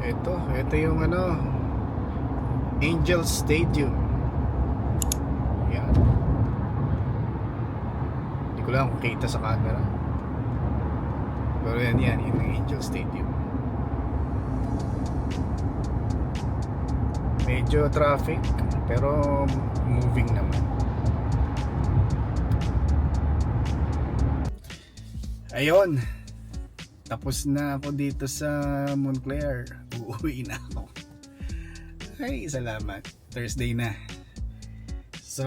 Ito, ito yung ano Angel Stadium. Yan. Hindi ko lang kita sa camera. Pero yan yan, yun ang Angel Stadium. Medyo traffic, pero moving naman. Ayun. Tapos na ako dito sa Montclair. Uuwi na ako. Ay, salamat. Thursday na. So,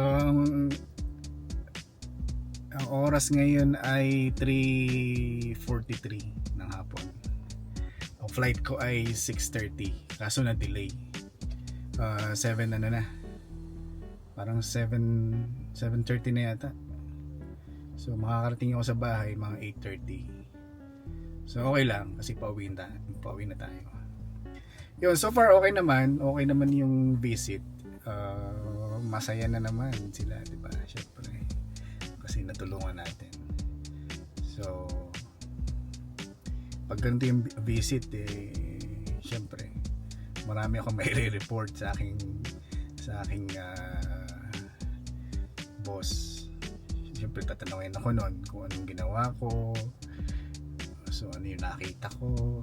ang oras ngayon ay 3.43 ng hapon. Ang flight ko ay 6.30. Kaso na delay. Uh, 7 ano na. Parang 7 7.30 na yata. So makakarating ako sa bahay mga 8.30. So okay lang kasi pauwi na, pauwi na tayo. Yun, so far okay naman. Okay naman yung visit. Uh, masaya na naman sila, di ba? Syempre. Kasi natulungan natin. So, pag ganito yung visit, eh, syempre, marami akong may report sa aking sa aking ah, boss siyempre tatanungin ako noon kung anong ginawa ko so ano yung nakita ko?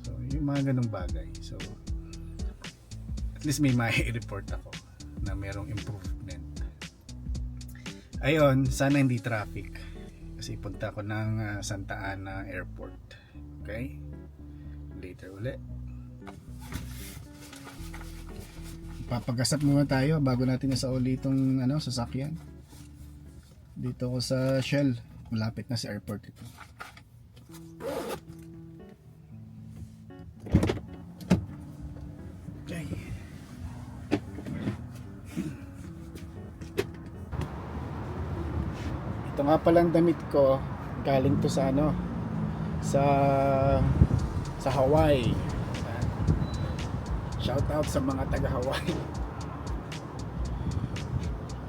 So yung mga ganong bagay. So at least may may report ako na merong improvement. Ayun sana hindi traffic. Kasi punta ko ng ah, Santa Ana Airport. Okay? Later ulit papagasap muna tayo bago natin nasa itong ano, sasakyan. Dito ko sa Shell. Malapit na sa airport ito nga palang damit ko galing to sa ano sa sa Hawaii. Shout out sa mga taga Hawaii.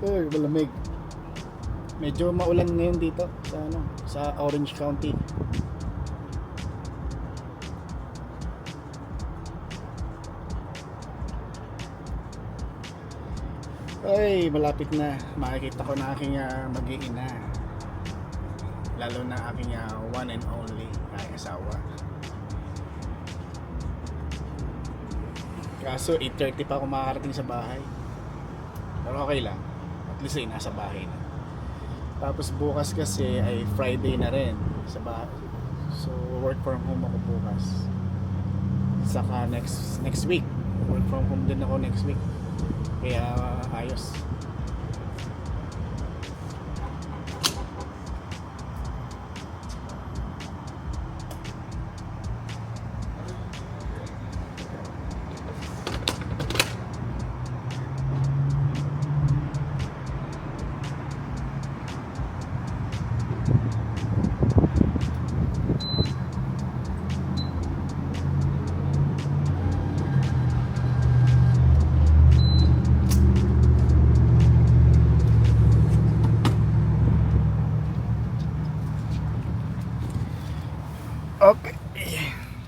Uy, malamig. Medyo maulan ngayon dito sa ano sa Orange County. Ay malapit na. Makikita ko na aking uh, mag-iina lalo na aking ah, one and only ay asawa kaso 8.30 pa ako makakarating sa bahay pero okay lang at least ay nasa bahay na tapos bukas kasi ay Friday na rin sa bahay. So work from home ako bukas. Saka next next week work from home din ako next week. Kaya ayos.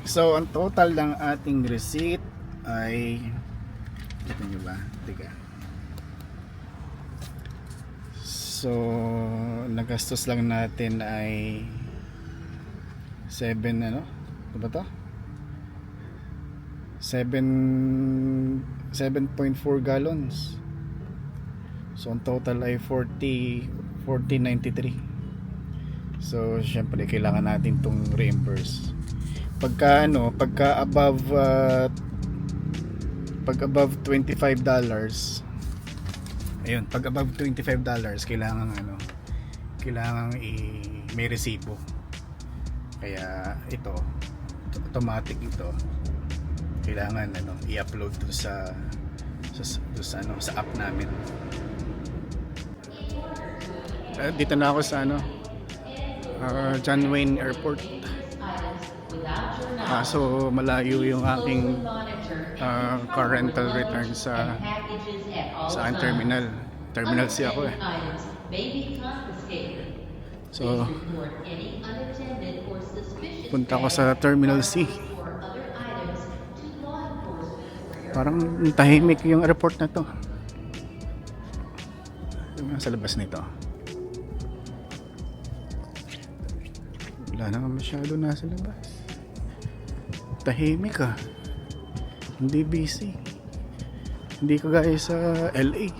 So, ang total ng ating receipt ay ito nyo ba? Tiga. So, nagastos lang natin ay 7 ano? Ano ba to? 7 7.4 gallons. So, ang total ay 40 4093. So, syempre kailangan natin tong reimburse. Pagka ano, pagka above uh, pag above 25 dollars ayun, pag above 25 dollars kailangan ano, kailangan i may resibo. Kaya ito automatic ito. Kailangan ano, i-upload dun sa sa, dun sa ano, sa app namin. Eh, Dito na ako sa ano, uh, John Wayne Airport. Kaso malayo yung aking uh, car rental return sa sa aking terminal. Terminal C ako eh. So, punta ko sa Terminal C. Parang tahimik yung airport na to. Nasa labas nito. Wala naman masyado nasa labas. Tahimik ah. Hindi busy. Hindi kagaya sa LA.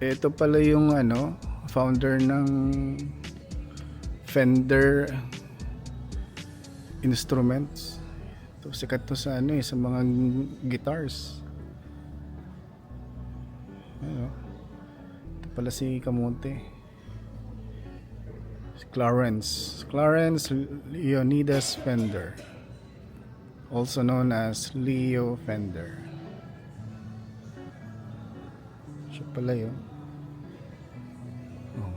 Ito pala yung ano, founder ng Fender Instruments. Ito, sikat to sa ano eh, sa mga guitars. Ano? Pala si Kamonte. Si Clarence. Clarence Leonidas Fender. Also known as Leo Fender. Siya pala yun. Oh.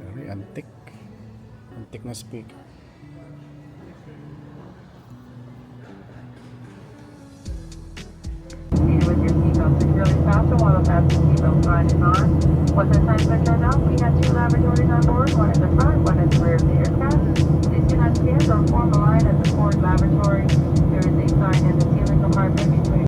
Very antique. Antique na speaker. um, really fast. I want to while the passenger seatbelt sign is on, once the sign is turned we have two laboratories on board, one at the front, one at the rear of the aircraft. Please do not stand or form a line at the forward laboratory. There is a sign in the ceiling compartment.